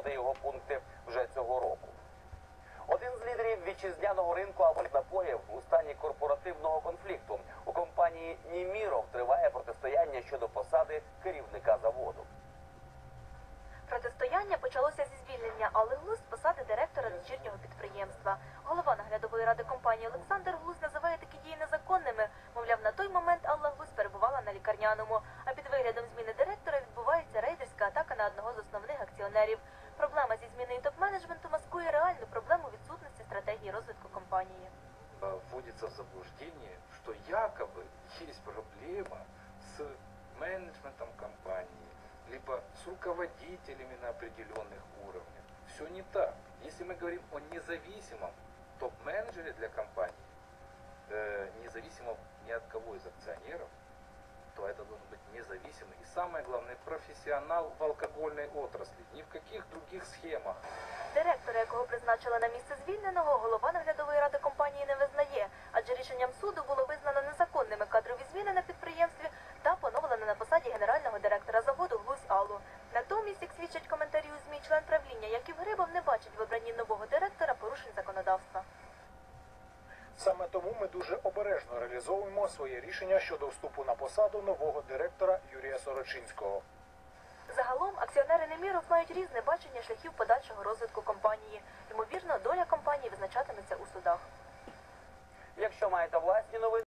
розглянути його пункти вже цього року. Один з лідерів вітчизняного ринку напоїв у стані корпоративного конфлікту. У компанії Німіров триває протистояння щодо посади керівника заводу. Протистояння почалося зі звільнення Алли Глус з посади директора дочірнього підприємства. Голова наглядової ради компанії Олександр Глус називає такі дії незаконними. Мовляв, на той момент Алла Глус перебувала на лікарняному. А під виглядом зміни директора відбувається рейдерська атака на одного з основних акціонерів Проблема зі зміною топ-менеджменту маскує реальну проблему відсутності стратегії розвитку компанії. э, вводится в заблуждение, что якобы есть проблема с менеджментом компании, либо с руководителями на определенных уровнях. Все не так. Если мы говорим о независимом топ-менеджере для компании, э, независимом ни от кого из акционеров, независимый и самое главное профессионал в алкогольной отрасли, ни в каких других схемах. Директора, якого призначили на місце звільненого, голова наглядової ради компанії не визнає, адже рішенням суду було визнано незаконними кадрові зміни на підприємстві та поновлено на посаді генерального директора заводу Глузь Аллу. Натомість, як свідчать коментарі у ЗМІ, член правління Яків Грибов не бачить в обранні нового директора порушень законодавства. Саме тому ми дуже обережно реалізовуємо своє рішення щодо вступу на посаду нового директора Юрія Сорочинського. Загалом акціонери Неміров мають різне бачення шляхів подальшого розвитку компанії. Ймовірно, доля компанії визначатиметься у судах. Якщо маєте власні новини.